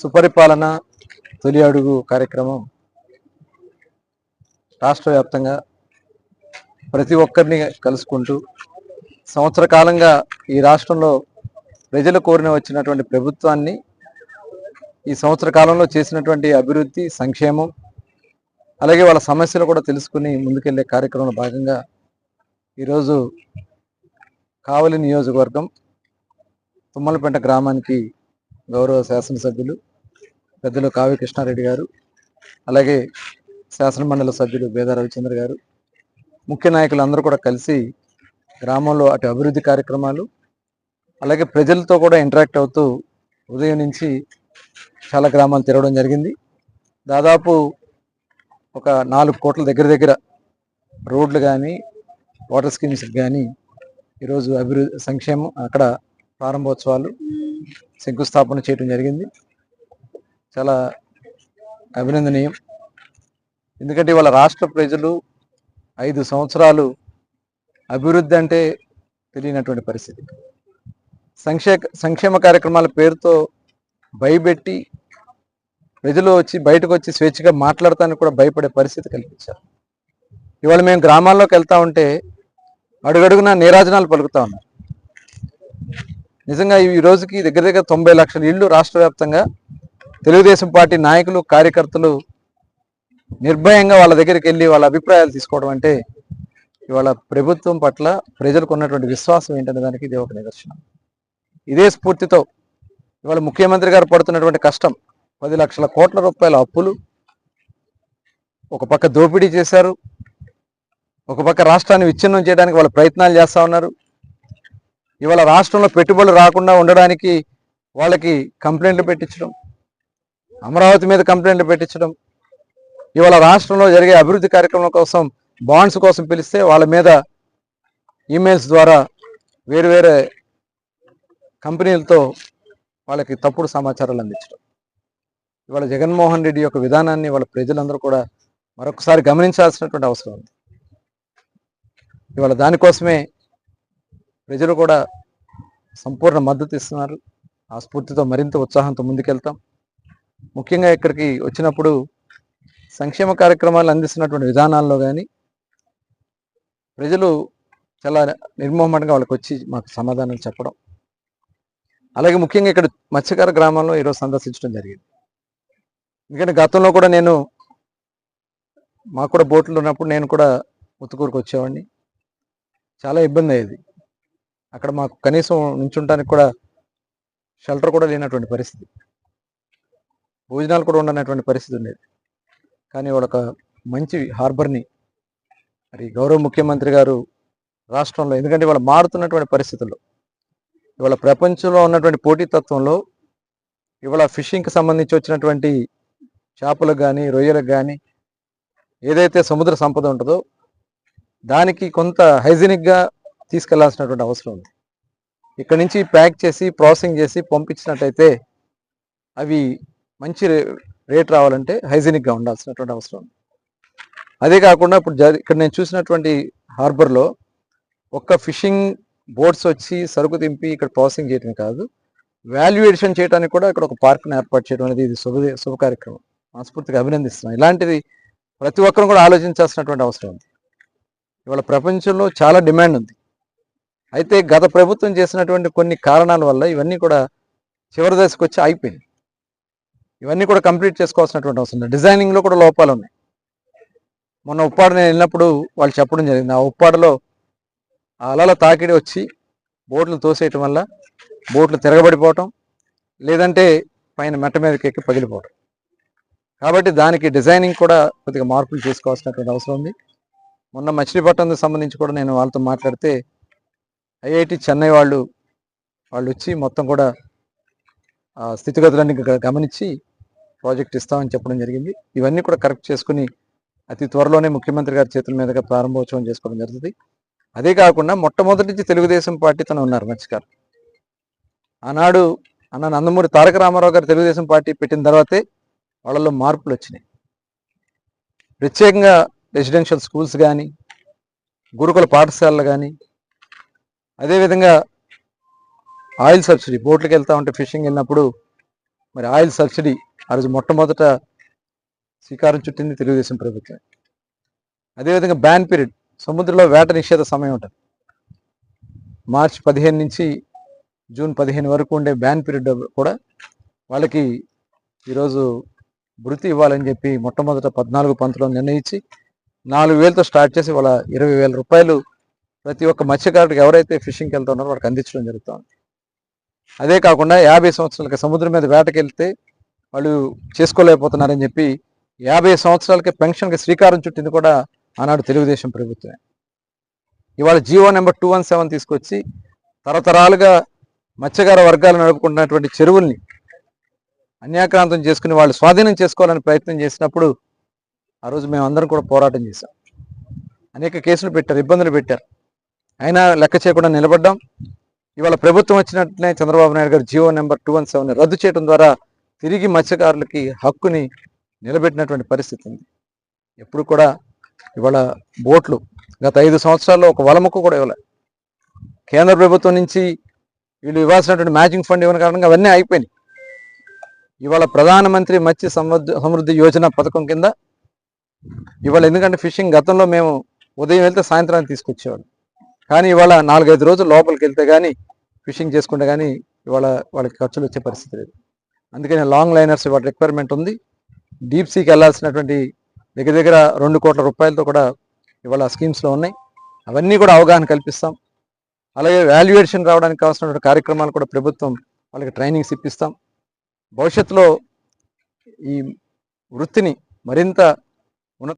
సుపరిపాలన తొలి అడుగు కార్యక్రమం రాష్ట్ర వ్యాప్తంగా ప్రతి ఒక్కరిని కలుసుకుంటూ సంవత్సర కాలంగా ఈ రాష్ట్రంలో ప్రజలు కోరిన వచ్చినటువంటి ప్రభుత్వాన్ని ఈ సంవత్సర కాలంలో చేసినటువంటి అభివృద్ధి సంక్షేమం అలాగే వాళ్ళ సమస్యలు కూడా తెలుసుకుని ముందుకెళ్ళే కార్యక్రమంలో భాగంగా ఈరోజు కావలి నియోజకవర్గం తుమ్మలపేట గ్రామానికి గౌరవ శాసనసభ్యులు పెద్దలు కావ్య కృష్ణారెడ్డి గారు అలాగే శాసనమండలి సభ్యులు బేద రవిచంద్ర గారు ముఖ్య నాయకులు అందరూ కూడా కలిసి గ్రామంలో అటు అభివృద్ధి కార్యక్రమాలు అలాగే ప్రజలతో కూడా ఇంటరాక్ట్ అవుతూ ఉదయం నుంచి చాలా గ్రామాలు తిరగడం జరిగింది. దాదాపు ఒక నాలుగు కోట్ల దగ్గర దగ్గర రోడ్లు కానీ వాటర్ స్కీమ్స్ కానీ ఈరోజు అభివృద్ధి సంక్షేమం అక్కడ ప్రారంభోత్సవాలు శంకుస్థాపన చేయడం జరిగింది. చాలా అభినందనీయం. ఎందుకంటే ఇవాళ రాష్ట్ర ప్రజలు ఐదు సంవత్సరాలు అభివృద్ధి అంటే తెలియనటువంటి పరిస్థితి. సంక్షే సంక్షేమ కార్యక్రమాల పేరుతో భయపెట్టి ప్రజలు వచ్చి బయటకు వచ్చి స్వేచ్ఛగా మాట్లాడటానికి కూడా భయపడే పరిస్థితి కల్పించారు. ఇవాళ మేము గ్రామాల్లోకి వెళ్తా ఉంటే అడుగడుగున నీరాజనాలు పలుకుతా ఉన్నాం నిజంగా ఈ రోజుకి దగ్గర దగ్గర తొంభై లక్షల ఇళ్ళు రాష్ట్ర వ్యాప్తంగా తెలుగుదేశం పార్టీ నాయకులు కార్యకర్తలు నిర్భయంగా వాళ్ళ దగ్గరికి వెళ్ళి వాళ్ళ అభిప్రాయాలు తీసుకోవడం అంటే ఇవాళ ప్రభుత్వం పట్ల ప్రజలకు ఉన్నటువంటి విశ్వాసం ఏంటనే దానికి ఇది ఒక నిదర్శనం. ఇదే స్ఫూర్తితో ఇవాళ ముఖ్యమంత్రి గారు పడుతున్నటువంటి కష్టం పది లక్షల కోట్ల రూపాయల అప్పులు ఒక పక్క దోపిడీ చేశారు ఒక పక్క రాష్ట్రాన్ని విచ్ఛిన్నం చేయడానికి వాళ్ళు ప్రయత్నాలు చేస్తూ ఉన్నారు. ఇవాళ రాష్ట్రంలో పెట్టుబడులు రాకుండా ఉండడానికి వాళ్ళకి కంప్లైంట్లు పెట్టించడం అమరావతి మీద కంప్లైంట్లు పెట్టించడం ఇవాళ రాష్ట్రంలో జరిగే అభివృద్ధి కార్యక్రమం కోసం బాండ్స్ కోసం పిలిస్తే వాళ్ళ మీద ఈమెయిల్స్ ద్వారా వేరు వేరే కంపెనీలతో వాళ్ళకి తప్పుడు సమాచారాలు అందించడం. ఇవాళ జగన్మోహన్ రెడ్డి యొక్క విధానాన్ని వాళ్ళ ప్రజలందరూ కూడా మరొకసారి గమనించాల్సినటువంటి అవసరం ఉంది. ఇవాళ దానికోసమే ప్రజలు కూడా సంపూర్ణ మద్దతు ఇస్తున్నారు. ఆ స్ఫూర్తితో మరింత ఉత్సాహంతో ముందుకెళ్తాం. ముఖ్యంగా ఇక్కడికి వచ్చినప్పుడు సంక్షేమ కార్యక్రమాలు అందిస్తున్నటువంటి విధానాల్లో కానీ ప్రజలు చాలా నిర్మోహమాటంగా వాళ్ళకి వచ్చి మాకు సమాధానాలు చెప్పడం. అలాగే ముఖ్యంగా ఇక్కడ మత్స్యకార గ్రామంలో ఈరోజు సందర్శించడం జరిగింది. ఎందుకంటే గతంలో కూడా నేను మాకు కూడా బోట్లు ఉన్నప్పుడు నేను కూడా ఉత్తుకూరుకు వచ్చేవాడిని. చాలా ఇబ్బంది అయ్యేది. అక్కడ మాకు కనీసం నుంచుంటానికి కూడా షెల్టర్ కూడా లేనటువంటి పరిస్థితి. భోజనాలు కూడా ఉండనటువంటి పరిస్థితి ఉండేది కానీ వాళ్ళొక మంచి హార్బర్ని మరి గౌరవ ముఖ్యమంత్రి గారు రాష్ట్రంలో ఎందుకంటే ఇవాళ మారుతున్నటువంటి పరిస్థితుల్లో ఇవాళ ప్రపంచంలో ఉన్నటువంటి పోటీతత్వంలో ఇవాళ ఫిషింగ్కి సంబంధించి వచ్చినటువంటి చేపలకు కానీ రొయ్యలకు కానీ ఏదైతే సముద్ర సంపద ఉంటుందో దానికి కొంత హైజీనిక్గా తీసుకెళ్ళాల్సినటువంటి అవసరం ఉంది. ఇక్కడ నుంచి ప్యాక్ చేసి ప్రాసెసింగ్ చేసి పంపించినట్టయితే అవి మంచి రే- రేట్ రావాలంటే హైజీనిక్గా ఉండాల్సినటువంటి అవసరం. ఉంది అదే కాకుండా ఇప్పుడు ఇక్కడ నేను చూసినటువంటి హార్బర్లో ఒక్క ఫిషింగ్ బోట్స్ వచ్చి సరుకు దింపి ఇక్కడ ప్రాసెసింగ్ చేయడం కాదు. వాల్యుయేషన్ చేయడానికి కూడా ఇక్కడ ఒక పార్క్ను ఏర్పాటు చేయడం అనేది ఇది శుభ శుభ కార్యక్రమం. మనస్ఫూర్తిగా అభినందిస్తున్నాం ఇలాంటిది ప్రతి ఒక్కరు కూడా ఆలోచించాల్సినటువంటి అవసరం ఉంది. ఇవాళ ప్రపంచంలో చాలా డిమాండ్ ఉంది. అయితే గత ప్రభుత్వం చేసినటువంటి కొన్ని కారణాల వల్ల ఇవన్నీ కూడా చివరి దశకు వచ్చి అయిపోయింది ఇవన్నీ కూడా కంప్లీట్ చేసుకోవాల్సినటువంటి అవసరం ఉంది డిజైనింగ్లో కూడా లోపాలు ఉన్నాయి. మొన్న ఉప్పాడ నేను వెళ్ళినప్పుడు వాళ్ళు చెప్పడం జరిగింది. ఆ ఉప్పాడలో ఆ అలల తాకిడి వచ్చి బోట్లు తోసేయటం వల్ల బోట్లు తిరగబడిపోవటం లేదంటే పైన మెట్ట మీదకి ఎక్కి పగిలిపోవటం. కాబట్టి దానికి డిజైనింగ్ కూడా కొద్దిగా మార్పులు చేసుకోవాల్సినటువంటి అవసరం ఉంది. మొన్న మచిలీపట్నంకి సంబంధించి కూడా నేను వాళ్ళతో మాట్లాడితే ఐఐటి చెన్నై వాళ్ళు వాళ్ళు వచ్చి మొత్తం కూడా ఆ స్థితిగతులన్నీ గమనించి ప్రాజెక్ట్ ఇస్తామని చెప్పడం జరిగింది. ఇవన్నీ కూడా కరెక్ట్ చేసుకుని అతి త్వరలోనే ముఖ్యమంత్రి గారి చేతుల మీదుగా ప్రారంభోత్సవం చేసుకోవడం జరుగుతుంది. అదే కాకుండా మొట్టమొదటి నుంచి తెలుగుదేశం పార్టీ తను ఉన్నారు మత్స్యకారు ఆనాడు అన్న నందమూరి తారక రామారావు గారు తెలుగుదేశం పార్టీ పెట్టిన తర్వాతే వాళ్ళలో మార్పులు వచ్చినాయి. ప్రత్యేకంగా రెసిడెన్షియల్ స్కూల్స్ కానీ గురుకుల పాఠశాలలు కానీ అదేవిధంగా ఆయిల్ సబ్సిడీ బోట్లకు వెళ్తా ఉంటే ఫిషింగ్ వెళ్ళినప్పుడు మరి ఆయిల్ సబ్సిడీ ఆ రోజు మొట్టమొదట శ్రీకారం చుట్టింది తెలుగుదేశం ప్రభుత్వం. అదేవిధంగా బ్యాన్ పీరియడ్ సముద్రంలో వేట నిషేధ సమయం ఉంటుంది. మార్చ్ పదిహేను నుంచి జూన్ పదిహేను వరకు ఉండే బ్యాన్ పీరియడ్ కూడా వాళ్ళకి ఈరోజు వృత్తి ఇవ్వాలని చెప్పి మొట్టమొదట పద్నాలుగు పంతులో నిర్ణయించి నాలుగు వేలతో స్టార్ట్ చేసి వాళ్ళ ఇరవై వేల రూపాయలు ప్రతి ఒక్క మత్స్యకారుడికి ఎవరైతే ఫిషింగ్కి వెళ్తున్నారో వాళ్ళకి అందించడం జరుగుతుంది. అదే కాకుండా యాభై సంవత్సరాలకి సముద్రం మీద వేటకి వెళ్తే వాళ్ళు చేసుకోలేకపోతున్నారని చెప్పి యాభై సంవత్సరాలకి పెన్షన్కి శ్రీకారం చుట్టింది కూడా ఆనాడు తెలుగుదేశం ప్రభుత్వమే. ఇవాళ GO number two one seven తీసుకొచ్చి తరతరాలుగా మత్స్యకార వర్గాలు నడుపుకుంటున్నటువంటి చెరువుల్ని అన్యాక్రాంతం చేసుకుని వాళ్ళు స్వాధీనం చేసుకోవాలని ప్రయత్నం చేసినప్పుడు ఆ రోజు మేము అందరం కూడా పోరాటం చేశాం. అనేక కేసులు పెట్టారు ఇబ్బందులు పెట్టారు. అయినా లెక్క చేయకుండా నిలబడ్డాం. ఇవాళ ప్రభుత్వం వచ్చినట్టునే చంద్రబాబు నాయుడు గారు GO number two one seven రద్దు చేయడం ద్వారా తిరిగి మత్స్యకారులకి హక్కుని నిలబెట్టినటువంటి పరిస్థితి ఉంది. ఎప్పుడు కూడా ఇవాళ బోట్లు గత ఐదు సంవత్సరాల్లో ఒక వలముక్కు కూడా ఇవ్వలే. కేంద్ర ప్రభుత్వం నుంచి వీళ్ళు ఇవ్వాల్సినటువంటి మ్యాచింగ్ ఫండ్ ఇవ్వని కారణంగా అవన్నీ అయిపోయినాయి ఇవాళ ప్రధానమంత్రి మత్స్య సమృద్ధి సమృద్ధి యోజన పథకం కింద ఇవాళ ఎందుకంటే ఫిషింగ్ గతంలో మేము ఉదయం వెళ్తే సాయంత్రానికి తీసుకొచ్చేవాళ్ళం. కానీ ఇవాళ నాలుగైదు రోజులు లోపలికి వెళ్తే కానీ ఫిషింగ్ చేసుకుంటే కానీ ఇవాళ వాళ్ళకి ఖర్చులు వచ్చే పరిస్థితి లేదు. అందుకనే లాంగ్ లైనర్స్ ఇవాళ రిక్వైర్మెంట్ ఉంది. డీప్ సీకి వెళ్ళాల్సినటువంటి దగ్గర దగ్గర రెండు కోట్ల రూపాయలతో కూడా ఇవాళ స్కీమ్స్లో ఉన్నాయి. అవన్నీ కూడా అవగాహన కల్పిస్తాం. అలాగే వాల్యుయేషన్ రావడానికి కావాల్సినటువంటి కార్యక్రమాలు కూడా ప్రభుత్వం వాళ్ళకి ట్రైనింగ్స్ ఇప్పిస్తాం. భవిష్యత్తులో ఈ వృత్తిని మరింత